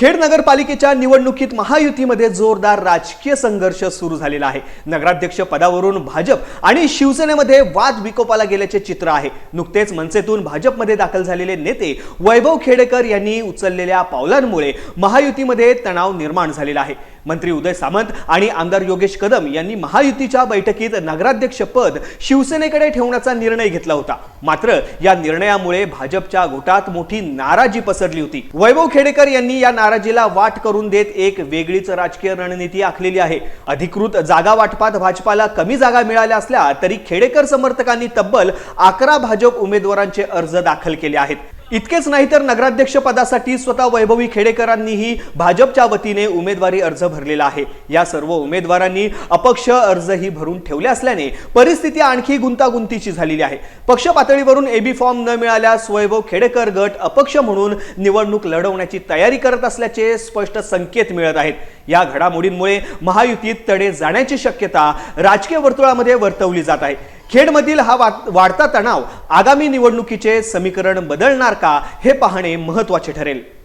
खेड नगरपालिकेच्या निवडणुकीत महायुतीमध्ये जोरदार राजकीय संघर्ष सुरू झालेला आहे. नगराध्यक्ष पदावरून भाजप आणि शिवसेनेमध्ये वाद विकोपाला गेल्याचे चित्र आहे. नुकतेच मनसेतून भाजपमध्ये दाखल झालेले नेते वैभव खेडेकर यांनी उचललेल्या पावलांमुळे महायुतीमध्ये तणाव निर्माण झालेला आहे. मंत्री उदय सामंत आणि आमदार योगेश कदम यांनी महायुतीच्या बैठकीत नगराध्यक्ष पद शिवसेनेकडे ठेवण्याचा निर्णय घेतला होता. मात्र या निर्णयामुळे भाजपच्या घोटात मोठी नाराजी पसरली होती. वैभव खेडेकर यांनी या नाराजीला वाट करून देत एक वेगळीच राजकीय रणनीती आखलेली आहे. अधिकृत जागा वाटपात भाजपाला कमी जागा मिळाल्या असल्या तरी खेडेकर समर्थकांनी तब्बल अकरा भाजप उमेदवारांचे अर्ज दाखल केले आहेत. इतकेच नाही तर नगराध्यक्ष पदासाठी स्वतः वैभवी खेडेकरांनीही भाजपच्या वतीने उमेदवारी अर्ज भरलेला आहे. या सर्व उमेदवारांनी अपक्ष अर्जही भरून ठेवले असल्याने परिस्थिती आणखी गुंतागुंतीची झालेली आहे. पक्ष पातळीवरून एबी फॉर्म न मिळाल्यास वैभव खेडेकर गट अपक्ष म्हणून निवडणूक लढवण्याची तयारी करत असल्याचे स्पष्ट संकेत मिळत आहेत. या घडामोडींमुळे महायुतीत तडे जाण्याची शक्यता राजकीय वर्तुळामध्ये वर्तवली जात आहे. खेडमधील हा वा- वाढता तणाव आगामी निवडणुकीचे समीकरण बदलणार का हे पाहणे महत्त्वाचे ठरेल.